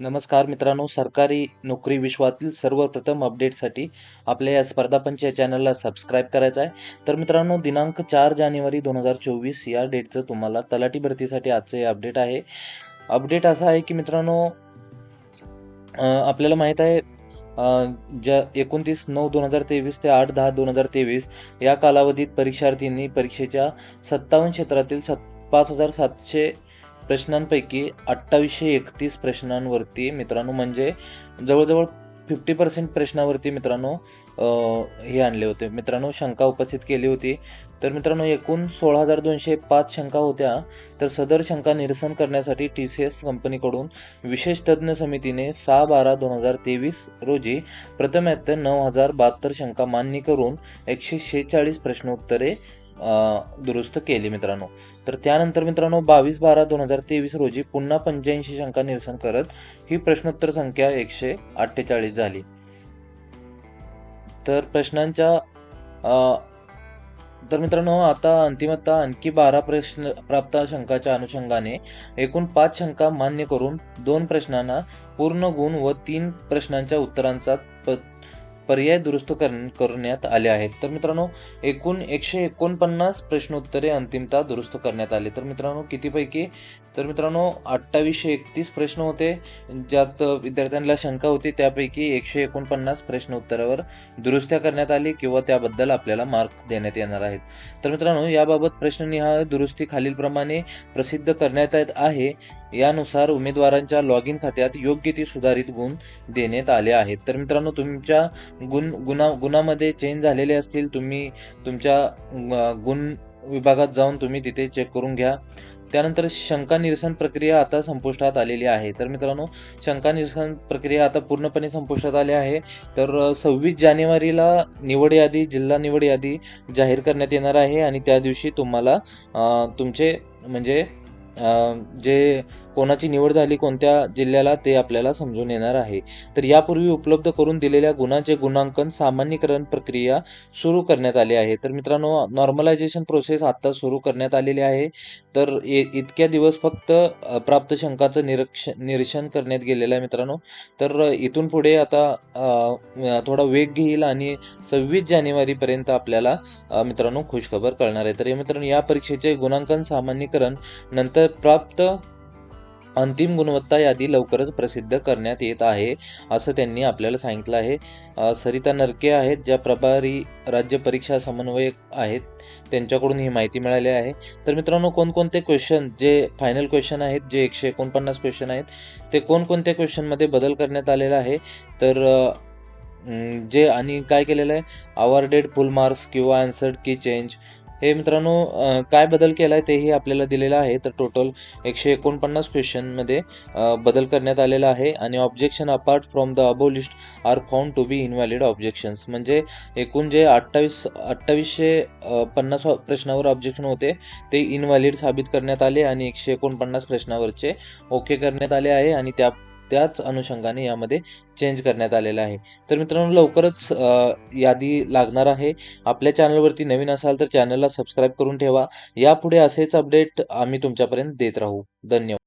नमस्कार मित्रांनो सरकारी नोकरी विश्वातील सर्वप्रथम अपडेटसाठी आपल्या या स्पर्धा पंच या चॅनलला सबस्क्राईब करायचं आहे. तर मित्रांनो दिनांक चार जानेवारी दोन हजार चोवीस या डेटचं तुम्हाला तलाठी भरतीसाठी आजचं हे अपडेट आहे. अपडेट असा आहे की मित्रांनो आपल्याला माहीत आहे ज्या एकोणतीस नऊ दोन हजार तेवीस ते आठ दहा दोन हजार तेवीस या कालावधीत परीक्षार्थींनी परीक्षेच्या सत्तावन्न क्षेत्रातील सत् पाच हजार सातशे प्रश्नांपैकी अठ्ठावीसशे एकतीस प्रश्नांवरती मित्रांनो म्हणजे जवळजवळ फिफ्टी पर्सेंट प्रश्नावरती मित्रांनो हे आणले होते. मित्रांनो शंका उपस्थित केली होती. तर मित्रांनो एकूण सोळा हजार दोनशे पाच शंका होत्या. तर सदर शंका निरसन करण्यासाठी टी सी एस कंपनीकडून विशेष तज्ज्ञ समितीने सहा बारा दोन हजार तेवीस रोजी प्रथम नऊ हजार बहात्तर शंका मान्य करून एकशे शेहेचाळीस प्रश्नोत्तरे दुरुस्त केली मित्रांनो. तर त्यानंतर मित्रांनो बावीस बारा दोन हजार तेवीस रोजी पुन्हा पंच्याऐंशी शंका निरसन करत ही प्रश्नोत्तर संख्या एकशे अठ्ठेचाळीस झाली. तर प्रश्नांच्या तर मित्रांनो आता अंतिमतः आणखी बारा प्रश्न प्राप्त शंकाच्या अनुषंगाने एकूण पाच शंका मान्य करून दोन प्रश्नांना पूर्ण गुण व तीन प्रश्नांच्या उत्तरांचा पर्याय दुरुस्त कर करण्यात आले आहेत. तर मित्रांनो एकूण एकशे एकोणपन्नास प्रश्नोत्तरे अंतिमता दुरुस्त करण्यात आले. तर मित्रांनो कितीपैकी? तर मित्रांनो अठ्ठावीसशे एकतीस प्रश्न होते ज्यात विद्यार्थ्यांना शंका होती त्यापैकी एकशे एकोणपन्नास प्रश्न उत्तरावर दुरुस्त्या करण्यात आली किंवा त्याबद्दल आपल्याला मार्क देण्यात येणार आहेत. तर मित्रांनो याबाबत प्रश्ननिहाय दुरुस्ती खालीलप्रमाणे प्रसिद्ध करण्यात येत आहे. यानुसार उमेदवारांच्या लॉग इन खात्यात योग्य ती सुधारित गुण देण्यात आले आहेत. तर मित्रांनो तुमच्या गुण गुणा गुणामध्ये चेंज झालेले असतील तुम्ही तुमच्या गुण विभागात जाऊन तुम्ही तिथे चेक करून घ्या. त्यानंतर शंका निरसन प्रक्रिया आता संपुष्टात आलेली आहे. तर मित्रांनो शंका निरसन प्रक्रिया आता पूर्णपणे संपुष्टात आली आहे. तर सव्वीस जानेवारीला निवड यादी जिल्हा निवड यादी जाहीर करण्यात येणार आहे आणि त्या दिवशी तुम्हाला तुमचे म्हणजे जे कोणाची निवड झाली कोणत्या जिल्ह्याला ते आपल्याला समजून येणार आहे. तर यापूर्वी उपलब्ध करून दिलेल्या गुणांचे गुणांकन सामान्यीकरण प्रक्रिया सुरू करण्यात आली आहे. तर मित्रांनो नॉर्मलायझेशन प्रोसेस आत्ता सुरू करण्यात आलेली आहे. तर इतक्या दिवस फक्त प्राप्त शंकाचं निरीक्ष निरीक्षण करण्यात गेलेलं आहे मित्रांनो. तर इथून पुढे आता थोडा वेग घेईल आणि सव्वीस जानेवारीपर्यंत आपल्याला मित्रांनो खुशखबर कळणार आहे. तर मित्रांनो या परीक्षेचे गुणांकन सामान्यीकरण नंतर प्राप्त अंतिम गुणवत्ता यादी लवकरच प्रसिद्ध करण्यात येत आहे असं त्यांनी आपल्याला सांगितलं आहे. सरिता नरके आहेत ज्या प्रभारी राज्य परीक्षा समन्वयक आहेत त्यांच्याकडून ही माहिती मिळाली आहे. तर मित्रांनो कोणकोणते क्वेश्चन जे फायनल क्वेश्चन आहेत जे एकशे एकोणपन्नास क्वेश्चन आहेत ते कोणकोणत्या क्वेश्चनमध्ये बदल करण्यात आलेला आहे? तर जे आणि काय केलेलं आहे? अवॉर्डेड फुल मार्क्स किंवा अँसर्ड की चेंज हे मित्रांनो काय बदल केला आहे तेही आपल्याला दिलेलं आहे. तर टोटल एकशे एकोणपन्नास क्वेश्चनमध्ये बदल करण्यात आलेला आहे आणि objection apart from the above list are found to be invalid objections म्हणजे एकूण जे अठ्ठावीस अठ्ठावीसशे पन्नास प्रश्नावर ऑब्जेक्शन होते ते इनव्हॅलिड साबित करण्यात आले आणि एकशे एकोणपन्नास प्रश्नावरचे ओके करण्यात आले आहे आणि त्या त्याच अनुषंगाने यामध्ये चेंज करण्यात आलेलं आहे. तर मित्रांनो लवकरच यादी लागणार आहे. आपल्या चॅनलवरती नवीन असाल तर चॅनलला सबस्क्राईब करून ठेवा. यापुढे असेच अपडेट आम्ही तुमच्यापर्यंत देत राहू. धन्यवाद.